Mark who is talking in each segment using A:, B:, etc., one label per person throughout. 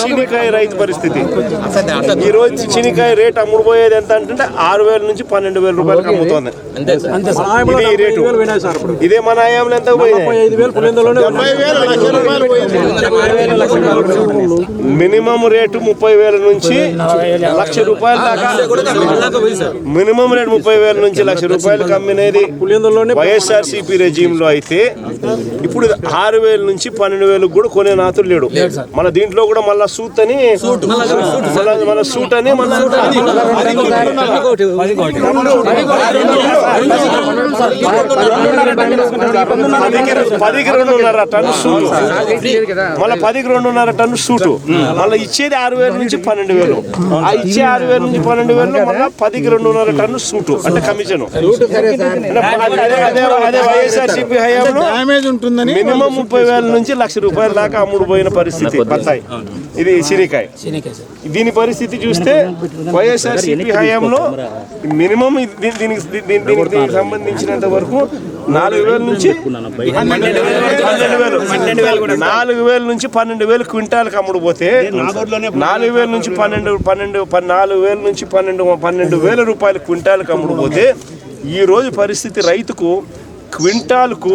A: చీనికాయ రైతు పరిస్థితి. ఈ రోజు చీనికాయ రేట్ అమ్ముడు పోయేది ఎంత అంటే ఆరు వేల నుంచి పన్నెండు వేల రూపాయలకు అమ్ముతోంది. ఇది ఈ రేటు. ఇదే మన ఆయాంలో ఎంత మినిమం రేటు ముప్పై వేల నుంచి లక్ష రూపాయల దాకా మినిమం రేటు ముప్పై వేల నుంచి లక్ష రూపాయలకు అమ్మినది వైఎస్ఆర్ సిపి రెజీమ్లో అయితే ఇప్పుడు ఆరు వేల నుంచి పన్నెండు వేలకు కూడా కొనే నాతులు లేడు మన దీంట్లో కూడా మళ్ళా సూట్ అని మళ్ళా మన సూట్ అని మన పదికి రెండున్నర టన్ను సూటు మళ్ళీ పదికి రెండున్నర టన్ను సూటు మళ్ళీ ఇచ్చేది ఆరు వేల నుంచి పన్నెండు వేలు ఆ ఇచ్చే ఆరు వేల నుంచి పన్నెండు వేలు మళ్ళీ పదికి రెండున్నర టన్ను సూటు అంటే కమిషన్ అదే అదే అదే వైఎస్ఆర్ సిపి హయాంలో
B: డ్యామేజ్ ఉంటుందని
A: మినిమం ముప్పై వేల నుంచి లక్ష రూపాయల దాకా అమ్ముడు పోయిన పరిస్థితి బత్తాయి ఇది సిరికాయ దీని పరిస్థితి చూస్తే వైఎస్ఆర్ సిపి హయాంలో మినిమం దీనికి దీనికి దీనికి సంబంధించినంత వరకు నాలుగు వేల నుంచి పన్నెండు వేలు. నాలుగు వేల నుంచి పన్నెండు వేలు క్వింటాల్కి అమ్ముడు పోతే నాలుగు వేల నుంచి పన్నెండు పన్నెండు పన్- నాలుగు వేల నుంచి పన్నెండు పన్నెండు వేల రూపాయలు క్వింటాల్కి అమ్ముడు పోతే ఈ రోజు పరిస్థితి రైతుకు క్వింటాల్కు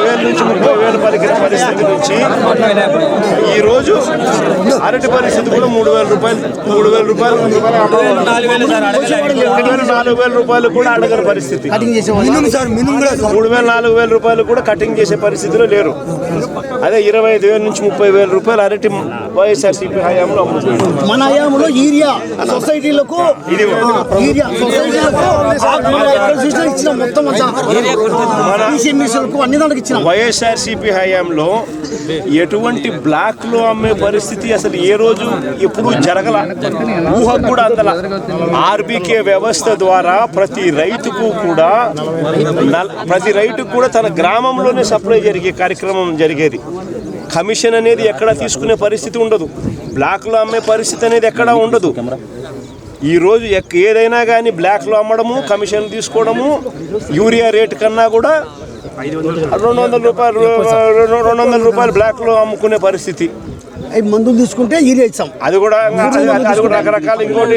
A: వేల నుంచి ముప్పై వేలు పలికిన పరిస్థితి నుంచి ఈ రోజు అరటి పరిస్థితి కూడా మూడు వేల రూపాయలు మూడు వేల రూపాయలు. రెండు వేల నాలుగు వేల రూపాయలు కూడా అడగని పరిస్థితి. మూడు వేల నాలుగు వేల రూపాయలు కూడా కటింగ్ చేసే పరిస్థితిలో లేరు. అదే ఇరవై ఐదు వేల నుంచి ముప్పై వేల రూపాయలు అరటి వైఎస్ఆర్ సిపి హయాంలో అమ్ముతుంది
C: మన హయాంలో యూరియా సొసైటీలకు ఇచ్చినాం మొత్తం అన్ని దానికి ఇచ్చినాం.
A: వైఎస్ఆర్ సిపి హయాంలో ఎటువంటి బ్లాక్లో అమ్మే పరిస్థితి అసలు ఏ రోజు ఎప్పుడు జరగల? ఊహకు కూడా అందల. ఆర్బీకే వ్యవస్థ ద్వారా ప్రతి రైతుకు కూడా ప్రతి రైతుకు కూడా తన గ్రామంలోనే సప్లై జరిగే కార్యక్రమం జరిగేది. కమిషన్ అనేది ఎక్కడ తీసుకునే పరిస్థితి ఉండదు. బ్లాక్లో అమ్మే పరిస్థితి అనేది ఎక్కడా ఉండదు. ఈ రోజు ఎక్- ఏదైనా కానీ బ్లాక్లో అమ్మడము కమిషన్ తీసుకోవడము యూరియా రేటు కన్నా కూడా రెండు వందల రూపాయలు రెండు వందల రూపాయలు బ్లాక్లో అమ్ముకునే పరిస్థితి.
C: మందులు తీసుకుంటే యూరియా ఇచ్చాం
A: అది కూడా అది- కూడా రకరకాల ఇంకోటి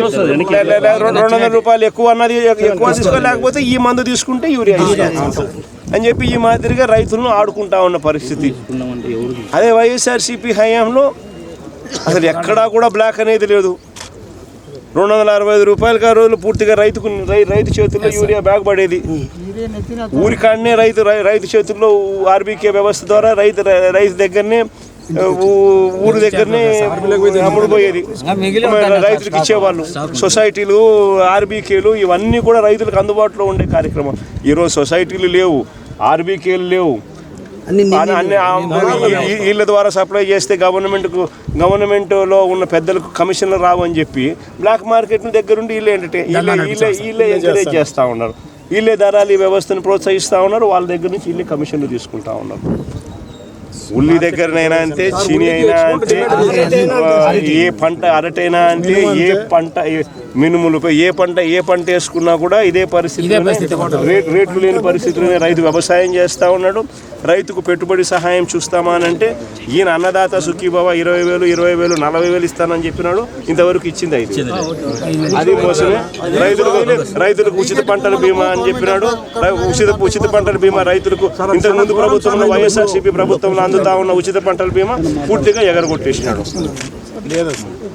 A: రెండు వందల రూపాయలు ఎక్కువ అన్నది ఎక్కువ తీసుకోలేకపోతే ఈ మందు తీసుకుంటే యూరియా ఇస్తాం. అని చెప్పి ఈ మాదిరిగా రైతులను ఆడుకుంటా ఉన్న పరిస్థితి. అదే వైఎస్ఆర్ సిపి హయాంలో అసలు ఎక్కడా కూడా బ్లాక్ అనేది లేదు. రెండు వందల అరవై ఐదు రూపాయలకి ఆ రోజులు పూర్తిగా రైతుకు రైతు చేతుల్లో యూరియా బ్యాగ్ పడేది. ఊరికాడనే రైతు రైతు చేతుల్లో ఆర్బీకే వ్యవస్థ ద్వారా రైతు రైతు దగ్గరనే ఊరి దగ్గరనే అమ్ముడు పోయేది. రైతులకు ఇచ్చేవాళ్ళు. సొసైటీలు ఆర్బీకేలు ఇవన్నీ కూడా రైతులకు అందుబాటులో ఉండే కార్యక్రమం. ఈరోజు సొసైటీలు లేవు ఆర్బీకేలు లేవు. వీళ్ళ ద్వారా సప్లై చేస్తే గవర్నమెంట్కు గవర్నమెంట్లో ఉన్న పెద్దలకు కమిషన్లు రావు అని చెప్పి బ్లాక్ మార్కెట్ దగ్గరుండి వీళ్ళే ఎంటర్టైన్ వీళ్ళే వీళ్ళే వీళ్ళే ఎంకరేజ్ చేస్తూ ఉన్నారు. వీళ్ళే ధరలు ఈ వ్యవస్థను ప్రోత్సహిస్తూ ఉన్నారు వాళ్ళ దగ్గర నుంచి వీళ్ళే కమిషన్లు తీసుకుంటా ఉన్నారు. ఉల్లి దగ్గరనైనా అంతే చీని అయినా అంతే ఏ పంట అరటైనా అంతే ఏ పంట మినుములపై ఏ పంట ఏ పంట వేసుకున్నా కూడా ఇదే పరిస్థితి రేట్ రేట్లు లేని పరిస్థితుల్లోనే రైతు వ్యవసాయం చేస్తూ ఉన్నాడు. రైతుకు పెట్టుబడి సహాయం చూస్తామా అని అంటే ఈయన అన్నదాత సుఖీభవ ఇరవై వేలు ఇరవై వేలు నలభై వేలు ఇస్తానని చెప్పినాడు ఇంతవరకు ఇచ్చింది ఐదు అది మోసమే రైతులకు రైతులకు ఉచిత పంటల బీమా అని చెప్పినాడు. రై- ఉచిత ఉచిత పంటల బీమా రైతులకు ఇంతకు ముందు ప్రభుత్వంలో వైఎస్ఆర్సీపీ ప్రభుత్వంలో అందుతా ఉన్న ఉచిత పంటల బీమా పూర్తిగా ఎగరగొట్టేసినాడు. లేదు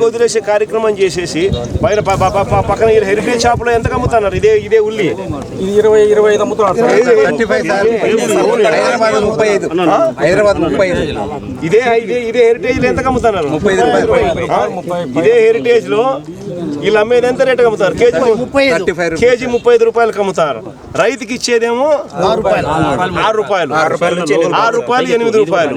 A: గాలికి వదిలేసే కార్యక్రమం చేసేసి బయట ప- ప- ప- ప- పక్కన ఈ హెరిటేజ్ షాప్లో ఎంత అమ్ముతున్నారు ఇదే ఇదే ఉల్లి.
D: ఇది ఇరవై ఇరవై ఐదు అమ్ముతున్నారు
B: హైదరాబాద్ ముప్పై ఐదు. హైదరాబాద్ ముప్పై ఐదు.
A: ఇదే ఇదే ఇదే హెరిటేజ్ ఎంత అమ్ముతున్నారు
B: ముప్పై ఐదు రూపాయలు.
A: ఆ? ఇదే హెరిటేజ్లో వీళ్ళు అమ్మేది ఎంత రేట్ అమ్ముతారు కేజీ కేజీ ముప్పై ఐదు రూపాయలకు అమ్ముతారు రైతుకి ఇచ్చేదేమో ఆరు రూపాయలు. ఆరు రూపాయలు. ఎనిమిది రూపాయలు.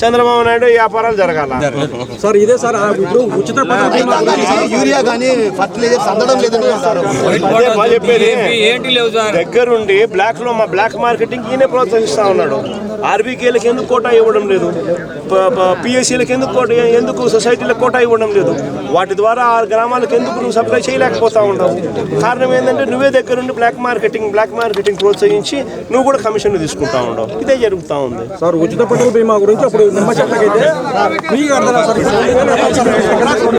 A: చంద్రబాబు నాయుడు వ్యాపారాలు జరగాల
D: సార్ ఇదే సార్ ఇప్పుడు ఉచిత
C: యూరియా కానీ ఫర్టిలైజర్స్ అందడం లేదని
A: చెప్పేది దగ్గరుండి బ్లాక్లో మా బ్లాక్ మార్కెటింగ్ ఈయనే ప్రోత్సహిస్తా ఉన్నాడు ఆర్బీకేలకు ఎందుకు కోటా ఇవ్వడం లేదు? పిఎస్సీలకు ఎందుకు కోట ఎందుకు సొసైటీలకు కోటా ఇవ్వడం లేదు? వాటి ద్వారా ఆ గ్రామాలకు ఎందుకు నువ్వు సప్లై చేయలేకపోతా ఉండవు కారణం ఏంటంటే నువ్వే దగ్గరుండి బ్లాక్ మార్కెటింగ్ బ్లాక్ మార్కెటింగ్ ప్రోత్సహించి నువ్వు కూడా కమిషన్ తీసుకుంటా ఉండవు ఇదే జరుగుతూ ఉంది.
D: సార్ ఉచిత పంటల బీమా గురించి అప్పుడు నిమ్మ చెట్లకైతే